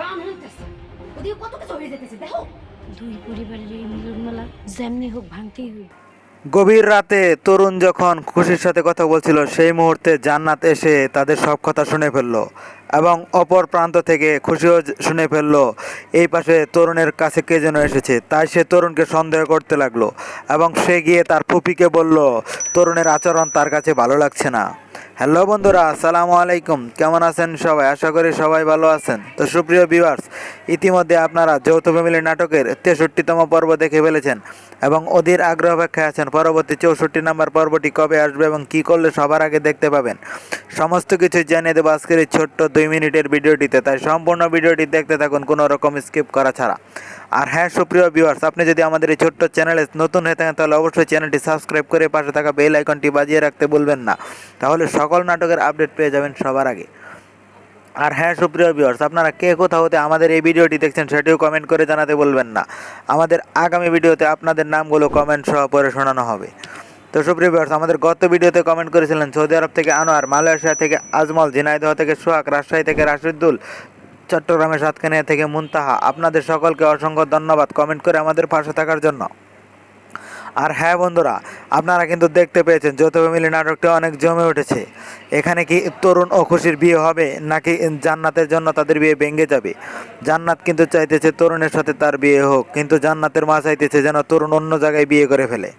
গান শুনতেছে ওদিকে কত কিছু হয়ে যেতেছে দেখো। দুই পরিবারের এই মিলন যেমনি হোক ভাঙতেই হইব গভীর রাতে তরুণ যখন খুশির সাথে কথা বলছিল সেই মুহূর্তে জান্নাত এসে তাদের সব কথা শুনে ফেলল এবং অপর প্রান্ত থেকে খুশিও শুনে ফেলল এই পাশে তরুণের কাছে কে যেন এসেছে। তাই সে তরুণকে সন্দেহ করতে লাগল এবং সে গিয়ে তার ফুপিকে বলল তরুণের আচরণ তার কাছে ভালো লাগছে না। হ্যালো বন্ধুরা, আসসালামু আলাইকুম। কেমন আছেন সবাই? আশা করি সবাই ভালো আছেন। তো সুপ্রিয় ভিউয়ার্স ইতিমধ্যে আপনারা যৌথ ফ্যামিলি নাটকের তেষট্টিতম পর্ব দেখে ফেলেছেন এবং অধীর আগ্রহ অপেক্ষায় আছেন। পরবর্তী চৌষট্টি নম্বর পর্বটি কবে আসবে এবং কি করলে সবার আগে দেখতে পাবেন? সমস্ত কিছু জানিয়ে দেবো আজকের এই ছোট্ট দুই মিনিটের ভিডিওটিতে। তাই সম্পূর্ণ ভিডিওটি দেখতে থাকুন, কোনো রকম স্কিপ করা ছাড়া। আর হ্যাঁ সুপ্রিয় ভিউয়ার্স আপনি যদি আমাদের এই ছোট্ট চ্যানেলে নতুন হয়ে থাকেন, তাহলে অবশ্যই চ্যানেলটি সাবস্ক্রাইব করে পাশে থাকা বেল আইকনটি বাজিয়ে রাখতে বলবেন না। তাহলে সকল নাটকের আপডেট পেয়ে যাবেন সবার আগে। আর হ্যাঁ সুপ্রিয় ভিউয়ার্স আপনারা কে কোথাও হতে আমাদের এই ভিডিওটি দেখছেন সেটিও কমেন্ট করে জানাতে বলবেন না। আমাদের আগামী ভিডিওতে আপনাদের নামগুলো কমেন্ট সহ পরে শোনানো হবে। তো সুপ্রিয় ভিউয়ার্স আমাদের গত ভিডিওতে কমেন্ট করেছিলেন সৌদি আরব থেকে আনোয়ার, মালয়েশিয়া থেকে আজমল, ঝিনাইদহ থেকে সোহাগ, রাজশাহী থেকে রাশিদুল, চট্টগ্রামের সাতকানিয়া থেকে মুনতাহা। আপনাদের সকলকে অসংখ্য ধন্যবাদ কমেন্ট করে আমাদের পাশে থাকার জন্য। আর হ্যাঁ বন্ধুরা, আপনারা কিন্তু দেখতে পেয়েছেন যৌথ ফ্যামিলি নাটকটি অনেক জমে উঠেছে। এখানে কি তরুণ ও খুশির বিয়ে হবে, নাকি জান্নাতের জন্য তাদের বিয়ে ভেঙে যাবে? জান্নাত কিন্তু চাইতেছে তরুণের সাথে তার বিয়ে হোক, কিন্তু জান্নাতের মা চাইতেছে যেন তরুণ অন্য জায়গায় বিয়ে করে ফেলে।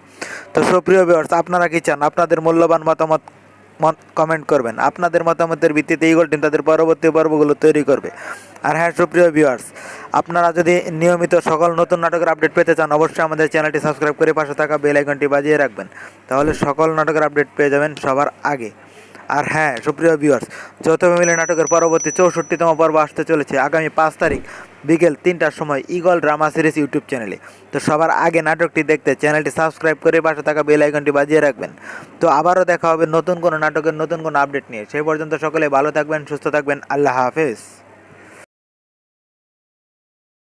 তো সুপ্রিয় ভিউয়ার্স আপনারা কি চান? আপনাদের মূল্যবান মতামত কমেন্ট করবেন। আপনাদের মতামতের ভিত্তিতে ইগল টিম তাদের পরবর্তী পর্বগুলো তৈরি করবে। আর হ্যাঁ সুপ্রিয় ভিউয়ার্স আপনারা যদি নিয়মিত সকল নতুন নাটকের আপডেট পেতে চান, অবশ্যই আমাদের চ্যানেলটি সাবস্ক্রাইব করে পাশে থাকা বেল আইকনটি বাজিয়ে রাখবেন। তাহলে সকল নাটকের আপডেট পেয়ে যাবেন সবার আগে। আর হ্যাঁ সুপ্রিয় ভিউয়ার্স যৌথ ফ্যামিলি নাটকের পরবর্তী চৌষট্টিতম পর্ব আসতে চলেছে আগামী পাঁচ তারিখ বিকেল তিনটার সময় ইগল ড্রামা সিরিজ ইউটিউব চ্যানেলে। তো সবার আগে নাটকটি দেখতে চ্যানেলটি সাবস্ক্রাইব করে পাশে থাকা বেল আইকনটি বাজিয়ে রাখবেন। তো আবারও দেখা হবে নতুন কোনো নাটকের নতুন কোনো আপডেট নিয়ে। সেই পর্যন্ত সকলে ভালো থাকবেন, সুস্থ থাকবেন, আল্লাহ হাফেজ।